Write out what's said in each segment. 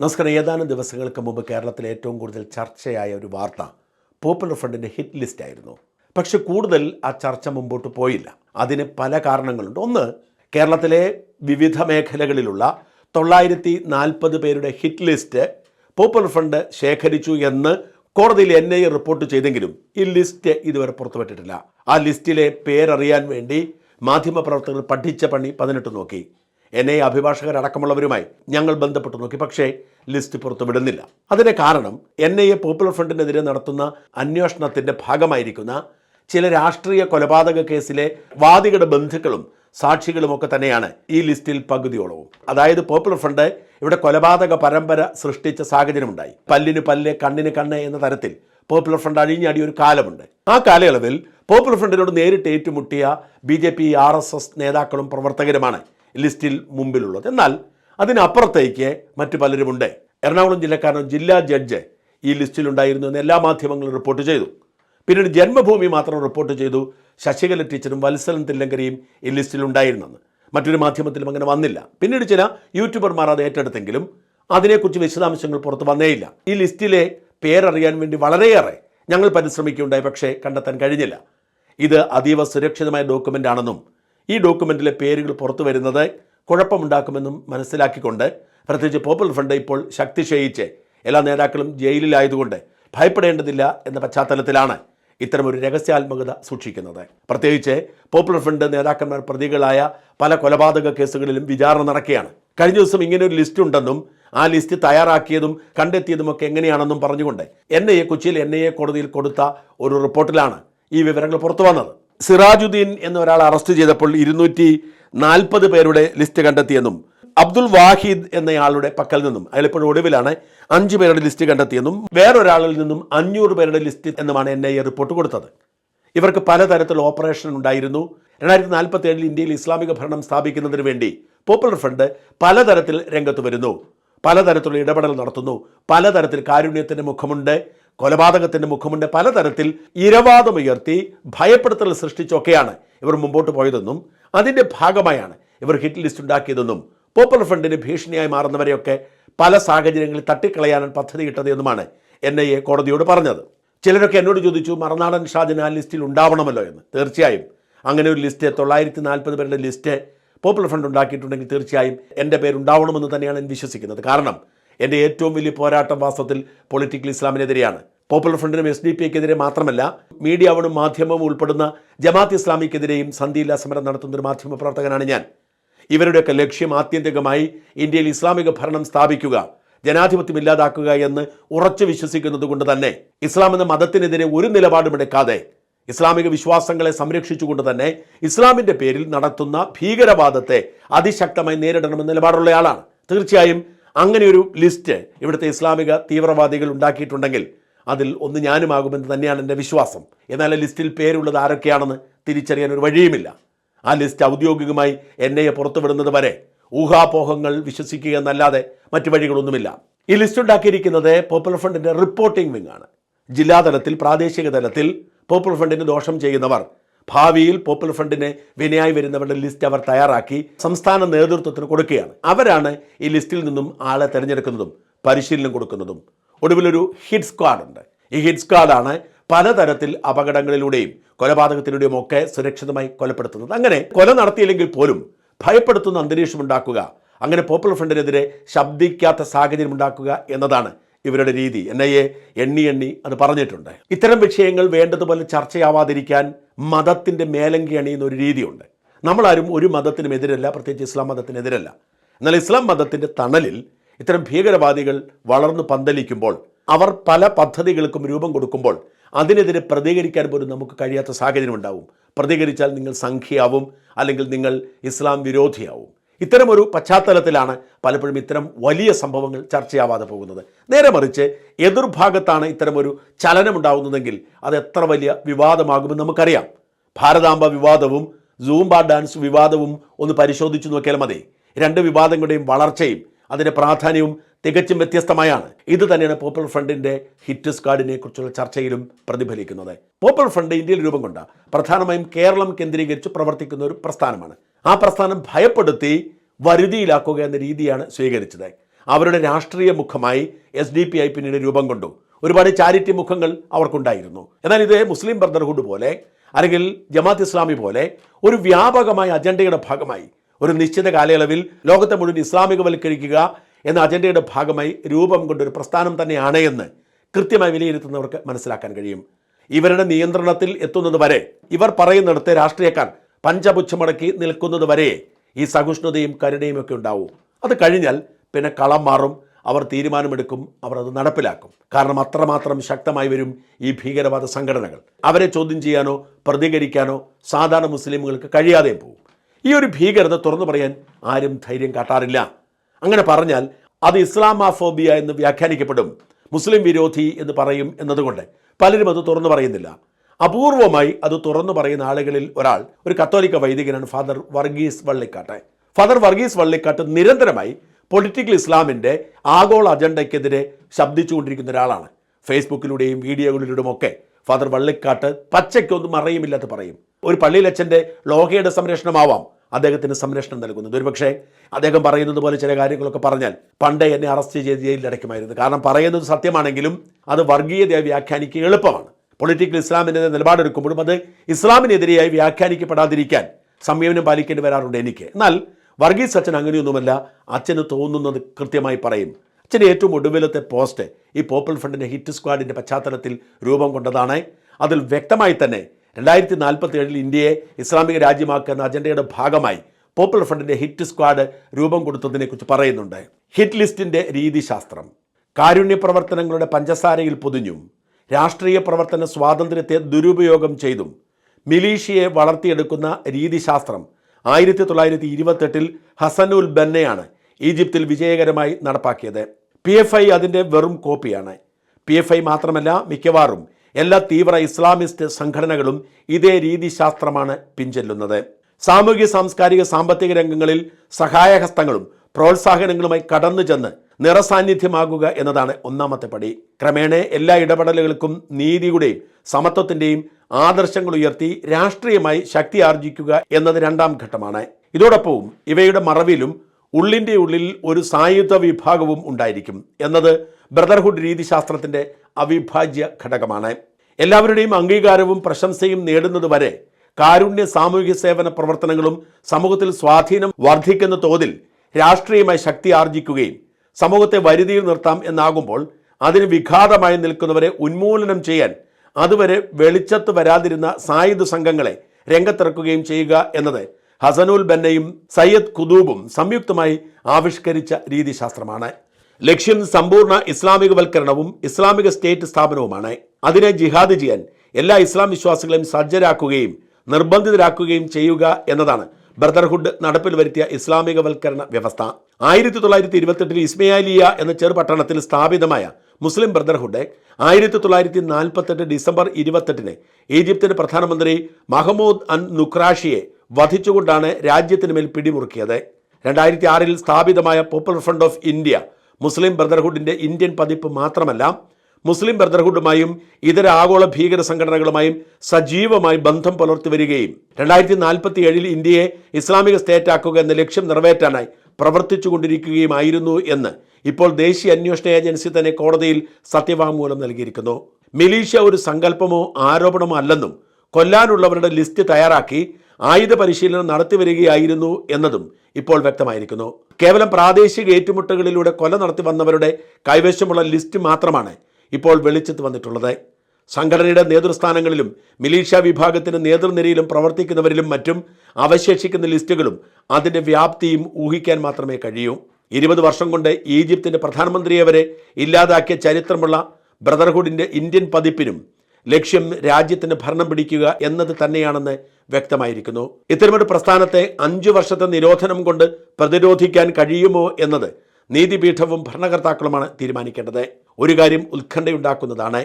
നമസ്കാരം. ഏതാനും ദിവസങ്ങൾക്ക് മുമ്പ് കേരളത്തിൽ ഏറ്റവും കൂടുതൽ ചർച്ചയായ ഒരു വാർത്ത പോപ്പുലർ ഫ്രണ്ടിന്റെ ഹിറ്റ് ലിസ്റ്റ് ആയിരുന്നു. പക്ഷെ കൂടുതൽ ആ ചർച്ച മുമ്പോട്ട് പോയില്ല. അതിന് പല കാരണങ്ങളുണ്ട്. ഒന്ന് കേരളത്തിലെ വിവിധ മേഖലകളിലുള്ള തൊള്ളായിരത്തി നാൽപ്പത് പേരുടെ ഹിറ്റ് ലിസ്റ്റ് പോപ്പുലർ ഫ്രണ്ട് ശേഖരിച്ചു എന്ന് കോടതിയിൽ എൻ ഐ റിപ്പോർട്ട് ചെയ്തെങ്കിലും ഈ ലിസ്റ്റ് ഇതുവരെ പുറത്തുവിട്ടിട്ടില്ല. ആ ലിസ്റ്റിലെ പേരറിയാൻ വേണ്ടി മാധ്യമപ്രവർത്തകർ പഠിച്ച പണി പതിനെട്ട് നോക്കി. എൻ ഐ അഭിഭാഷകരടക്കമുള്ളവരുമായി ഞങ്ങൾ ബന്ധപ്പെട്ടു നോക്കി പക്ഷേ ലിസ്റ്റ് പുറത്തുവിടുന്നില്ല. അതിന് കാരണം എൻ ഐ എ പോപ്പുലർ ഫ്രണ്ടിനെതിരെ നടത്തുന്ന അന്വേഷണത്തിന്റെ ഭാഗമായിരിക്കുന്ന ചില രാഷ്ട്രീയ കൊലപാതക കേസിലെ വാദികളുടെ ബന്ധുക്കളും സാക്ഷികളുമൊക്കെ തന്നെയാണ് ഈ ലിസ്റ്റിൽ പകുതിയോളവും. അതായത് പോപ്പുലർ ഫ്രണ്ട് ഇവിടെ കൊലപാതക പരമ്പര സൃഷ്ടിച്ച സാഹചര്യമുണ്ടായി. പല്ലിന് പല്ല് കണ്ണിന് കണ്ണ് എന്ന തരത്തിൽ പോപ്പുലർ ഫ്രണ്ട് അഴിഞ്ഞാടിയ ഒരു കാലമുണ്ട്. ആ കാലയളവിൽ പോപ്പുലർ ഫ്രണ്ടിനോട് നേരിട്ട് ഏറ്റുമുട്ടിയ B J P R S S നേതാക്കളും പ്രവർത്തകരുമാണ് ലിസ്റ്റിൽ മുമ്പിലുള്ളത്. എന്നാൽ അതിനപ്പുറത്തേക്ക് മറ്റു പലരുമുണ്ട്. എറണാകുളം ജില്ലക്കാരൻ ജില്ലാ ജഡ്ജ് ഈ ലിസ്റ്റിലുണ്ടായിരുന്നു എന്ന് എല്ലാ മാധ്യമങ്ങളും റിപ്പോർട്ട് ചെയ്തു. പിന്നീട് ജന്മഭൂമി മാത്രം റിപ്പോർട്ട് ചെയ്തു ശശികല ടീച്ചറും വത്സലൻ തില്ലങ്കരിയും ഈ ലിസ്റ്റിലുണ്ടായിരുന്നെന്ന്. മറ്റൊരു മാധ്യമത്തിലും അങ്ങനെ വന്നില്ല. പിന്നീട് ചില യൂട്യൂബർമാർ അത് ഏറ്റെടുത്തെങ്കിലും അതിനെക്കുറിച്ച് വിശദാംശങ്ങൾ പുറത്ത് വന്നേയില്ല. ഈ ലിസ്റ്റിലെ പേരറിയാൻ വേണ്ടി വളരെയേറെ ഞങ്ങൾ പരിശ്രമിക്കുകയുണ്ടായി പക്ഷേ കണ്ടെത്താൻ കഴിഞ്ഞില്ല. ഇത് അതീവ സുരക്ഷിതമായ ഡോക്യുമെന്റ് ആണെന്നും ഈ ഡോക്യുമെന്റിലെ പേരുകൾ പുറത്തു വരുന്നത് കുഴപ്പമുണ്ടാക്കുമെന്നും മനസ്സിലാക്കിക്കൊണ്ട് പ്രത്യേകിച്ച് പോപ്പുലർ ഫ്രണ്ട് ഇപ്പോൾ ശക്തി ക്ഷയിച്ച് എല്ലാ നേതാക്കളും ജയിലിലായതുകൊണ്ട് ഭയപ്പെടേണ്ടതില്ല എന്ന പശ്ചാത്തലത്തിലാണ് ഇത്തരമൊരു രഹസ്യാത്മകത സൂക്ഷിക്കുന്നത്. പ്രത്യേകിച്ച് പോപ്പുലർ ഫ്രണ്ട് നേതാക്കന്മാർ പ്രതികളായ പല കൊലപാതക കേസുകളിലും വിചാരണ നടക്കുകയാണ്. കഴിഞ്ഞ ദിവസം ഇങ്ങനെ ഒരു ലിസ്റ്റ് ഉണ്ടെന്നും ആ ലിസ്റ്റ് തയ്യാറാക്കിയതും കണ്ടെത്തിയതുമൊക്കെ എങ്ങനെയാണെന്നും പറഞ്ഞുകൊണ്ട് എൻ ഐ എ കൊച്ചിയിൽ എൻ ഐ എ കോടതിയിൽ കൊടുത്ത ഒരു റിപ്പോർട്ടിലാണ് ഈ വിവരങ്ങൾ പുറത്തു വന്നത്. സിറാജുദ്ദീൻ എന്ന ഒരാൾ അറസ്റ്റ് ചെയ്തപ്പോൾ ഇരുന്നൂറ്റി നാൽപ്പത് പേരുടെ ലിസ്റ്റ് കണ്ടെത്തിയെന്നും അബ്ദുൽ വാഹിദ് എന്നയാളുടെ പക്കൽ നിന്നും അയാൾ ഇപ്പോൾ ഒടുവിലാണ് അഞ്ച് പേരുടെ ലിസ്റ്റ് കണ്ടെത്തിയെന്നും വേറൊരാളിൽ നിന്നും അഞ്ഞൂറ് പേരുടെ ലിസ്റ്റ് എന്നുമാണ് എൻ ഐ എ റിപ്പോർട്ട് കൊടുത്തത്. ഇവർക്ക് പലതരത്തിൽ ഓപ്പറേഷൻ ഉണ്ടായിരുന്നു. രണ്ടായിരത്തി നാൽപ്പത്തി ഏഴിൽ ഇന്ത്യയിൽ ഇസ്ലാമിക ഭരണം സ്ഥാപിക്കുന്നതിന് വേണ്ടി പോപ്പുലർ ഫ്രണ്ട് പലതരത്തിൽ രംഗത്ത് വരുന്നു. പലതരത്തിലുള്ള ഇടപെടൽ നടത്തുന്നു. പലതരത്തിൽ കാരുണ്യത്തിന്റെ മുഖമുണ്ട്. കൊലപാതകത്തിന്റെ മുഖമുണ്ട് പലതരത്തിൽ ഇരവാദമുയർത്തി ഭയപ്പെടുത്തൽ സൃഷ്ടിച്ചൊക്കെയാണ് ഇവർ മുമ്പോട്ട് പോയതെന്നും അതിന്റെ ഭാഗമായാണ് ഇവർ ഹിറ്റ് ലിസ്റ്റ് ഉണ്ടാക്കിയതെന്നും പോപ്പുലർ ഫ്രണ്ടിന് ഭീഷണിയായി മാറുന്നവരെയൊക്കെ പല സാഹചര്യങ്ങളിൽ തട്ടിക്കളയാനാണ് പദ്ധതി കിട്ടതെന്നുമാണ് എൻ ഐ എ കോടതിയോട് പറഞ്ഞത്. ചിലരൊക്കെ എന്നോട് ചോദിച്ചു മറനാടൻ ഷാജൻ ആ ലിസ്റ്റിൽ ഉണ്ടാവണമല്ലോ എന്ന്. തീർച്ചയായും. അങ്ങനെ ഒരു ലിസ്റ്റ് തൊള്ളായിരത്തി നാൽപ്പത് പേരുടെ ലിസ്റ്റ് പോപ്പുലർ ഫ്രണ്ട് ഉണ്ടാക്കിയിട്ടുണ്ടെങ്കിൽ തീർച്ചയായും എന്റെ പേരുണ്ടാവണമെന്ന് തന്നെയാണ് ഞാൻ വിശ്വസിക്കുന്നത്. കാരണം എന്റെ ഏറ്റവും വലിയ പോരാട്ടം വാസ്തവത്തിൽ പൊളിറ്റിക്കൽ ഇസ്ലാമിനെതിരെയാണ്. പോപ്പുലർ ഫ്രണ്ടിനും എസ് ഡി പി ഐക്കെതിരെ മാത്രമല്ല മീഡിയാവണും മാധ്യമവും ഉൾപ്പെടുന്ന ജമാഅത്ത് ഇസ്ലാമിക്കെതിരെയും സന്ധിയില്ലാ സമരം നടത്തുന്ന ഒരു മാധ്യമ പ്രവർത്തകനാണ് ഞാൻ. ഇവരുടെയൊക്കെ ലക്ഷ്യം ആത്യന്തികമായി ഇന്ത്യയിൽ ഇസ്ലാമിക ഭരണം സ്ഥാപിക്കുക ജനാധിപത്യം ഇല്ലാതാക്കുക എന്ന് ഉറച്ചു വിശ്വസിക്കുന്നത് കൊണ്ട് തന്നെ. ഇസ്ലാം എന്ന മതത്തിനെതിരെ ഒരു നിലപാടും എടുക്കാതെ ഇസ്ലാമിക വിശ്വാസങ്ങളെ സംരക്ഷിച്ചുകൊണ്ട് തന്നെ ഇസ്ലാമിന്റെ പേരിൽ നടത്തുന്ന ഭീകരവാദത്തെ അതിശക്തമായി നേരിടണമെന്ന നിലപാടുള്ള ആളാണ്. തീർച്ചയായും അങ്ങനെ ഒരു ലിസ്റ്റ് ഇവിടുത്തെ ഇസ്ലാമിക തീവ്രവാദികൾ ഉണ്ടാക്കിയിട്ടുണ്ടെങ്കിൽ അതിൽ ഒന്ന് ഞാനുമാകുമെന്ന് തന്നെയാണ് എന്റെ വിശ്വാസം. എന്നാൽ ലിസ്റ്റിൽ പേരുള്ളത് ആരൊക്കെയാണെന്ന് തിരിച്ചറിയാൻ ഒരു വഴിയുമില്ല. ആ ലിസ്റ്റ് ഔദ്യോഗികമായി ഐ പുറത്തുവിടുന്നത് വരെ ഊഹാപോഹങ്ങൾ വിശ്വസിക്കുക എന്നല്ലാതെ മറ്റു വഴികളൊന്നുമില്ല. ഈ ലിസ്റ്റ് ഉണ്ടാക്കിയിരിക്കുന്നത് പോപ്പുലർ ഫ്രണ്ടിന്റെ റിപ്പോർട്ടിംഗ് വിങ് ആണ്. ജില്ലാതലത്തിൽ പ്രാദേശിക തലത്തിൽ പോപ്പുലർ ഫ്രണ്ടിന് ദോഷം ചെയ്യുന്നവർ ഭാവിയിൽ പോപ്പുലർ ഫ്രണ്ടിന് വിനയായി വരുന്നവരുടെ ലിസ്റ്റ് അവർ തയ്യാറാക്കി സംസ്ഥാന നേതൃത്വത്തിന് കൊടുക്കുകയാണ്. അവരാണ് ഈ ലിസ്റ്റിൽ നിന്നും ആളെ തിരഞ്ഞെടുക്കുന്നതും പരിശീലനം കൊടുക്കുന്നതും. ഒടുവിലൊരു ഹിറ്റ് സ്ക്വാഡ് ഉണ്ട്. ഈ ഹിറ്റ് സ്ക്വാഡാണ് പലതരത്തിൽ അപകടങ്ങളിലൂടെയും കൊലപാതകത്തിലൂടെയും ഒക്കെ സുരക്ഷിതമായി കൊലപ്പെടുത്തുന്നത്. അങ്ങനെ കൊല നടത്തിയില്ലെങ്കിൽ പോലും ഭയപ്പെടുത്തുന്ന അന്തരീക്ഷം ഉണ്ടാക്കുക അങ്ങനെ പോപ്പുലർ ഫ്രണ്ടിനെതിരെ ശബ്ദിക്കാത്ത സാഹചര്യം ഉണ്ടാക്കുക എന്നതാണ് ഇവരുടെ രീതി. എൻ ഐ എ എണ്ണി എണ്ണി അത് പറഞ്ഞിട്ടുണ്ട്. ഇത്തരം വിഷയങ്ങൾ വേണ്ടതുപോലെ ചർച്ചയാവാതിരിക്കാൻ മതത്തിന്റെ മേലങ്കി അണിയുന്ന ഒരു രീതിയുണ്ട്. നമ്മളാരും ഒരു മതത്തിനും എതിരല്ല പ്രത്യേകിച്ച് ഇസ്ലാം മതത്തിനെതിരല്ല. എന്നാൽ ഇസ്ലാം മതത്തിന്റെ തണലിൽ ഇത്തരം ഭീകരവാദികൾ വളർന്നു പന്തലിക്കുമ്പോൾ അവർ പല പദ്ധതികൾക്കും രൂപം കൊടുക്കുമ്പോൾ അതിനെതിരെ പ്രതികരിക്കാൻ പോലും നമുക്ക് കഴിയാത്ത സാഹചര്യം ഉണ്ടാവും. പ്രതികരിച്ചാൽ നിങ്ങൾ സംഖ്യയാവും അല്ലെങ്കിൽ നിങ്ങൾ ഇസ്ലാം വിരോധിയാവും. ഇത്തരമൊരു പശ്ചാത്തലത്തിലാണ് പലപ്പോഴും ഇത്തരം വലിയ സംഭവങ്ങൾ ചർച്ചയാവാതെ പോകുന്നത്. നേരെ മറിച്ച് എതിർഭാഗത്താണ് ഇത്തരമൊരു ചലനമുണ്ടാകുന്നതെങ്കിൽ അത് എത്ര വലിയ വിവാദമാകുമെന്ന് നമുക്കറിയാം. ഭാരതാംബ വിവാദവും സൂംബ ഡാൻസ് വിവാദവും ഒന്ന് പരിശോധിച്ചു നോക്കിയാൽ മതി. രണ്ട് വിവാദങ്ങളുടെയും വളർച്ചയും അതിന്റെ പ്രാധാന്യവും തികച്ചും വ്യത്യസ്തമായാണ്. ഇത് തന്നെയാണ് പോപ്പുലർ ഫ്രണ്ടിന്റെ ഹിറ്റ്സ് കാർഡിനെ കുറിച്ചുള്ള ചർച്ചയിലും പ്രതിഫലിക്കുന്നത്. പോപ്പുലർ ഫ്രണ്ട് ഇന്ത്യയിൽ രൂപം കൊണ്ട പ്രധാനമായും കേരളം കേന്ദ്രീകരിച്ച് പ്രവർത്തിക്കുന്ന ഒരു പ്രസ്ഥാനമാണ്. ആ പ്രസ്ഥാനം ഭയപ്പെടുത്തി വരുതിയിലാക്കുക എന്ന രീതിയാണ് സ്വീകരിച്ചത്. അവരുടെ രാഷ്ട്രീയ മുഖമായി എസ് ഡി പി ഐ പിന്നീട് രൂപം കൊണ്ടു. ഒരുപാട് ചാരിറ്റി മുഖങ്ങൾ അവർക്കുണ്ടായിരുന്നു. എന്നാൽ ഇത് മുസ്ലിം ബ്രദർഹുഡ് പോലെ അല്ലെങ്കിൽ ജമാത്ത് ഇസ്ലാമി പോലെ ഒരു വ്യാപകമായ അജണ്ടയുടെ ഭാഗമായി ഒരു നിശ്ചിത കാലയളവിൽ ലോകത്തെ മുഴുവൻ ഇസ്ലാമികവൽക്കരിക്കുക എന്ന അജണ്ടയുടെ ഭാഗമായി രൂപം കൊണ്ടൊരു പ്രസ്ഥാനം തന്നെയാണ് എന്ന് കൃത്യമായി വിലയിരുത്തുന്നവർക്ക് മനസ്സിലാക്കാൻ കഴിയും. ഇവരുടെ നിയന്ത്രണത്തിൽ എത്തുന്നത് വരെ ഇവർ പറയുന്നിടത്ത് രാഷ്ട്രീയക്കാർ പഞ്ചപുച്ഛമടക്കി നിൽക്കുന്നത് വരെ ഈ സഹിഷ്ണുതയും കരുണയും ഒക്കെ ഉണ്ടാവും. അത് കഴിഞ്ഞാൽ പിന്നെ കളം മാറും അവർ തീരുമാനമെടുക്കും അവർ അത് നടപ്പിലാക്കും. കാരണം അത്രമാത്രം ശക്തമായി വരും ഈ ഭീകരവാദ സംഘടനകൾ. അവരെ ചോദ്യം ചെയ്യാനോ പ്രതികരിക്കാനോ സാധാരണ മുസ്ലിമുകൾക്ക് കഴിയാതെ പോകും ഈ ഒരു ഭീകരത തുറന്നു പറയാൻ ആരും ധൈര്യം കാട്ടാറില്ല. അങ്ങനെ പറഞ്ഞാൽ അത് ഇസ്ലാമാഫോബിയ എന്ന് വ്യാഖ്യാനിക്കപ്പെടും മുസ്ലിം വിരോധി എന്ന് പറയും എന്നതുകൊണ്ട്. പലരും അത് തുറന്നു പറയുന്നില്ല. അപൂർവമായി അത് തുറന്നു പറയുന്ന ആളുകളിൽ ഒരാൾ ഒരു കത്തോലിക്ക വൈദികനാണ് ഫാദർ വർഗീസ് വള്ളിക്കാട്ട്. ഫാദർ വർഗീസ് വള്ളിക്കാട്ട് നിരന്തരമായി പൊളിറ്റിക്കൽ ഇസ്ലാമിന്റെ ആഗോള അജണ്ടയ്ക്കെതിരെ ശബ്ദിച്ചുകൊണ്ടിരിക്കുന്ന ഒരാളാണ്. ഫേസ്ബുക്കിലൂടെയും വീഡിയോകളിലൂടെയും ഒക്കെ ഫാദർ വള്ളിക്കാട്ട് പച്ചയ്ക്കൊന്നും അറിയുമില്ലാത്ത പറയും. ഒരു പള്ളിയിലച്ഛന്റെ ലോകയുടെ സംരക്ഷണമാവാം അദ്ദേഹത്തിന് സംരക്ഷണം നൽകുന്നത്. ഒരുപക്ഷെ അദ്ദേഹം പറയുന്നത് പോലെ ചില കാര്യങ്ങളൊക്കെ പറഞ്ഞാൽ പണ്ടേ എന്നെ അറസ്റ്റ് ചെയ്ത് ജയിലിൽ അടയ്ക്കുമായിരുന്നു കാരണം പറയുന്നത് സത്യമാണെങ്കിലും അത് വർഗീയതയെ വ്യാഖ്യാനിക്കുക എളുപ്പമാണ്. പൊളിറ്റിക്കൽ ഇസ്ലാമിന്റെ നിലപാടെടുക്കുമ്പോഴും അത് ഇസ്ലാമിനെതിരെയായി വ്യാഖ്യാനിക്കപ്പെടാതിരിക്കാൻ സംയമനം പാലിക്കേണ്ടി വരാറുണ്ട് എനിക്ക്. എന്നാൽ വർഗീസ് അച്ഛൻ അങ്ങനെയൊന്നുമല്ല അച്ഛന് തോന്നുന്നത് കൃത്യമായി പറയും. അച്ഛന്റെ ഏറ്റവും ഒടുവിലത്തെ പോസ്റ്റ് ഈ പോപ്പുലർ ഫ്രണ്ടിന്റെ ഹിറ്റ് സ്ക്വാഡിന്റെ പശ്ചാത്തലത്തിൽ രൂപം കൊണ്ടതാണ്. അതിൽ വ്യക്തമായി തന്നെ രണ്ടായിരത്തി നാൽപ്പത്തി ഏഴിൽ ഇന്ത്യയെ ഇസ്ലാമിക രാജ്യമാക്കുന്ന അജണ്ടയുടെ ഭാഗമായി പോപ്പുലർ ഫ്രണ്ടിന്റെ ഹിറ്റ് സ്ക്വാഡ് രൂപം കൊടുത്തതിനെക്കുറിച്ച് പറയുന്നുണ്ട്. ഹിറ്റ് ലിസ്റ്റിന്റെ രീതിശാസ്ത്രം. കാരുണ്യ പ്രവർത്തനങ്ങളുടെ പഞ്ചസാരയിൽ പൊതിഞ്ഞും രാഷ്ട്രീയ പ്രവർത്തന സ്വാതന്ത്ര്യത്തെ ദുരുപയോഗം ചെയ്തും മിലീഷ്യയെ വളർത്തിയെടുക്കുന്ന രീതിശാസ്ത്രം ആയിരത്തി തൊള്ളായിരത്തി ഇരുപത്തെട്ടിൽ ഹസനുൽ ബന്നയാണ് ഈജിപ്തിൽ വിജയകരമായി നടപ്പാക്കിയത്. പി എഫ് ഐ അതിന്റെ വെറും കോപ്പിയാണ്. പി എഫ് ഐ മാത്രമല്ല മിക്കവാറും എല്ലാ തീവ്ര ഇസ്ലാമിസ്റ്റ് സംഘടനകളും ഇതേ രീതിശാസ്ത്രമാണ് പിൻചെല്ലുന്നത്. സാമൂഹ്യ സാംസ്കാരിക സാമ്പത്തിക രംഗങ്ങളിൽ സഹായഹസ്തങ്ങളും പ്രോത്സാഹനങ്ങളുമായി കടന്നു ചെന്ന് നിറസാന്നിധ്യമാകുക എന്നതാണ് ഒന്നാമത്തെ പടി. ക്രമേണ എല്ലാ ഇടപെടലുകൾക്കും നീതിയുടെയും സമത്വത്തിന്റെയും ആദർശങ്ങൾ ഉയർത്തി രാഷ്ട്രീയമായി ശക്തി ആർജിക്കുക എന്നത് രണ്ടാം ഘട്ടമാണ്. ഇതോടൊപ്പവും ഇവയുടെ മറവിലും ഉള്ളിന്റെ ഉള്ളിൽ ഒരു സായുധ വിഭാഗവും ഉണ്ടായിരിക്കും എന്നത് ബ്രദർഹുഡ് രീതിശാസ്ത്രത്തിന്റെ അവിഭാജ്യ ഘടകമാണ്. എല്ലാവരുടെയും അംഗീകാരവും പ്രശംസയും നേടുന്നത് വരെ കാരുണ്യ സാമൂഹ്യ സേവന പ്രവർത്തനങ്ങളും സമൂഹത്തിൽ സ്വാധീനം വർദ്ധിക്കുന്ന തോതിൽ രാഷ്ട്രീയമായി ശക്തി ആർജിക്കുകയും സമൂഹത്തെ വരുതിയിൽ നിർത്താം എന്നാകുമ്പോൾ അതിന് വിഘാതമായി നിൽക്കുന്നവരെ ഉന്മൂലനം ചെയ്യാൻ അതുവരെ വെളിച്ചത്ത് വരാതിരുന്ന സായുധ സംഘങ്ങളെ രംഗത്തിറക്കുകയും ചെയ്യുക എന്നത് ഹസനുൽ ബന്നയും സയ്യദ് ഖുദൂബും സംയുക്തമായി ആവിഷ്കരിച്ച രീതിശാസ്ത്രമാണ്. ലക്ഷ്യം സമ്പൂർണ ഇസ്ലാമികവൽക്കരണവും ഇസ്ലാമിക സ്റ്റേറ്റ് സ്ഥാപനവുമാണ്. അതിനെ ജിഹാദ് ചെയ്യാൻ എല്ലാ ഇസ്ലാം വിശ്വാസികളെയും സജ്ജരാക്കുകയും നിർബന്ധിതരാക്കുകയും ചെയ്യുക എന്നതാണ് ബ്രദർഹുഡ് നടപ്പിൽ വരുത്തിയ ഇസ്ലാമികവൽക്കരണ വ്യവസ്ഥ. ആയിരത്തി തൊള്ളായിരത്തി ഇരുപത്തെട്ടിൽ ഇസ്മയാലിയ എന്ന ചെറുപട്ടണത്തിൽ സ്ഥാപിതമായ മുസ്ലിം ബ്രദർഹുഡ് ആയിരത്തി തൊള്ളായിരത്തി നാൽപ്പത്തെട്ട് ഡിസംബർ ഇരുപത്തെട്ടിന് ഈജിപ്തിന്റെ പ്രധാനമന്ത്രി മഹമ്മൂദ് അൻ നുക്രാഷിയെ വധിച്ചുകൊണ്ടാണ് രാജ്യത്തിന് മേൽ പിടിമുറുക്കിയത്. രണ്ടായിരത്തി ആറിൽ സ്ഥാപിതമായ പോപ്പുലർ ഫ്രണ്ട് ഓഫ് ഇന്ത്യ മുസ്ലിം ബ്രദർഹുഡിന്റെ ഇന്ത്യൻ പതിപ്പ് മാത്രമല്ല മുസ്ലിം ബ്രദർഹുഡുമായും ഇതര ആഗോള ഭീകര സംഘടനകളുമായും സജീവമായി ബന്ധം പുലർത്തി വരികയും രണ്ടായിരത്തി നാൽപ്പത്തി ഏഴിൽ ഇന്ത്യയെ ഇസ്ലാമിക സ്റ്റേറ്റ് ആക്കുക എന്ന ലക്ഷ്യം നിറവേറ്റാനായി പ്രവർത്തിച്ചുകൊണ്ടിരിക്കുകയുമായിരുന്നു എന്ന് ഇപ്പോൾ ദേശീയ അന്വേഷണ ഏജൻസി തന്നെ കോടതിയിൽ സത്യവാങ്മൂലം നൽകിയിരിക്കുന്നു. മിലീഷ്യ ഒരു സങ്കല്പമോ ആരോപണമോ അല്ലെന്നും കൊല്ലാനുള്ളവരുടെ ലിസ്റ്റ് തയ്യാറാക്കി ആയുധ പരിശീലനം നടത്തി വരികയായിരുന്നു എന്നതും ഇപ്പോൾ വ്യക്തമായിരിക്കുന്നു. കേവലം പ്രാദേശിക ഏറ്റുമുട്ടലുകളിലൂടെ കൊല നടത്തി വന്നവരുടെ കൈവശമുള്ള ലിസ്റ്റ് മാത്രമാണ് ഇപ്പോൾ വെളിച്ചത്ത് വന്നിട്ടുള്ളത്. സംഘടനയുടെ നേതൃസ്ഥാനങ്ങളിലും മിലീഷ്യ വിഭാഗത്തിന്റെ നേതൃനിരയിലും പ്രവർത്തിക്കുന്നവരിലും മറ്റും അവശേഷിക്കുന്ന ലിസ്റ്റുകളും അതിന്റെ വ്യാപ്തിയും ഊഹിക്കാൻ മാത്രമേ കഴിയൂ. ഇരുപത് വർഷം കൊണ്ട് ഈജിപ്തിന്റെ പ്രധാനമന്ത്രിയെ വരെ ഇല്ലാതാക്കിയ ചരിത്രമുള്ള ബ്രദർഹുഡിന്റെ ഇന്ത്യൻ പതിപ്പിനും ലക്ഷ്യം രാജ്യത്തിന് ഭരണം പിടിക്കുക എന്നത് തന്നെയാണെന്ന് വ്യക്തമായിരിക്കുന്നു. ഇത്തരമൊരു പ്രസ്ഥാനത്തെ അഞ്ചു വർഷത്തെ നിരോധനം കൊണ്ട് പ്രതിരോധിക്കാൻ കഴിയുമോ എന്നത് നീതിപീഠവും ഭരണകർത്താക്കളുമാണ് തീരുമാനിക്കേണ്ടത്. ഒരു കാര്യം ഉത്കണ്ഠയുണ്ടാക്കുന്നതാണ്.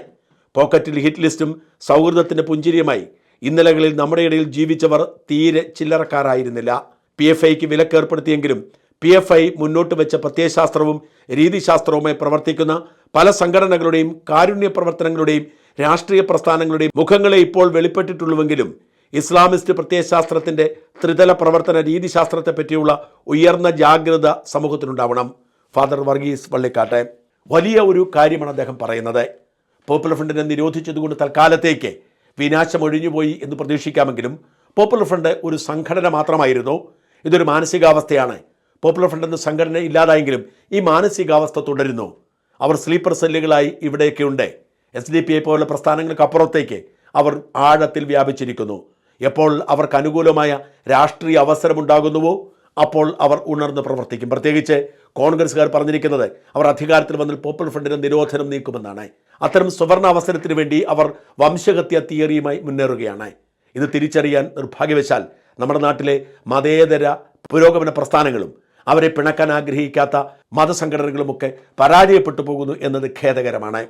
പോക്കറ്റിൽ ഹിറ്റ് ലിസ്റ്റും സൗഹൃദത്തിന്റെ പുഞ്ചിരിയുമായി ഇന്നലകളിൽ നമ്മുടെ ഇടയിൽ ജീവിച്ചവർ തീരെ ചില്ലറക്കാരായിരുന്നില്ല. പി എഫ് ഐക്ക് വിലക്കേർപ്പെടുത്തിയെങ്കിലും പി എഫ് ഐ മുന്നോട്ട് വെച്ച പ്രത്യയശാസ്ത്രവും രീതിശാസ്ത്രവുമായി പ്രവർത്തിക്കുന്ന പല സംഘടനകളുടെയും കാരുണ്യ പ്രവർത്തനങ്ങളുടെയും രാഷ്ട്രീയ പ്രസ്ഥാനങ്ങളുടെയും മുഖങ്ങളെ ഇപ്പോൾ വെളിപ്പെട്ടിട്ടുള്ളുവെങ്കിലും ഇസ്ലാമിസ്റ്റ് പ്രത്യയശാസ്ത്രത്തിന്റെ ത്രിതല പ്രവർത്തന രീതിശാസ്ത്രത്തെപ്പറ്റിയുള്ള ഉയർന്ന ജാഗ്രത സമൂഹത്തിനുണ്ടാവണം. ഫാദർ വർഗീസ് വള്ളിക്കാട്ടെ. വലിയ ഒരു കാര്യമാണ് അദ്ദേഹം പറയുന്നത്. പോപ്പുലർ ഫ്രണ്ടിനെ നിരോധിച്ചതുകൊണ്ട് തൽക്കാലത്തേക്ക് വിനാശം ഒഴിഞ്ഞുപോയി എന്ന് പ്രതീക്ഷിക്കാമെങ്കിലും പോപ്പുലർ ഫ്രണ്ട് ഒരു സംഘടന മാത്രമായിരുന്നു. ഇതൊരു മാനസികാവസ്ഥയാണ്. പോപ്പുലർ ഫ്രണ്ട് എന്ന സംഘടന ഇല്ലാതായെങ്കിലും ഈ മാനസികാവസ്ഥ തുടരുന്നു. അവർ സ്ലീപ്പർ സെല്ലുകളായി ഇവിടെയൊക്കെ ഉണ്ട്. എസ് ഡി പി ഐ പോലുള്ള പ്രസ്ഥാനങ്ങൾക്ക് അപ്പുറത്തേക്ക് അവർ ആഴത്തിൽ വ്യാപിച്ചിരിക്കുന്നു. എപ്പോൾ അവർക്ക് അനുകൂലമായ രാഷ്ട്രീയ അവസരമുണ്ടാകുന്നുവോ അപ്പോൾ അവർ ഉണർന്ന് പ്രവർത്തിക്കും. പ്രത്യേകിച്ച് കോൺഗ്രസ്സുകാർ പറഞ്ഞിരിക്കുന്നത് അവർ അധികാരത്തിൽ വന്നാൽ പോപ്പുലർ ഫ്രണ്ടിന് നിരോധനം നീക്കുമെന്നാണ്. അത്തരം സുവർണ അവസരത്തിന് വേണ്ടി അവർ വംശഹത്യ തിയറിയുമായി മുന്നേറുകയാണ്. ഇത് തിരിച്ചറിയാൻ നിർഭാഗ്യവശാൽ നമ്മുടെ നാട്ടിലെ മതേതര പുരോഗമന പ്രസ്ഥാനങ്ങളും അവരെ പിണക്കാൻ ആഗ്രഹിക്കാത്ത മതസംഘടനകളുമൊക്കെ പരാജയപ്പെട്ടു പോകുന്നു എന്നത് ഖേദകരമാണ്.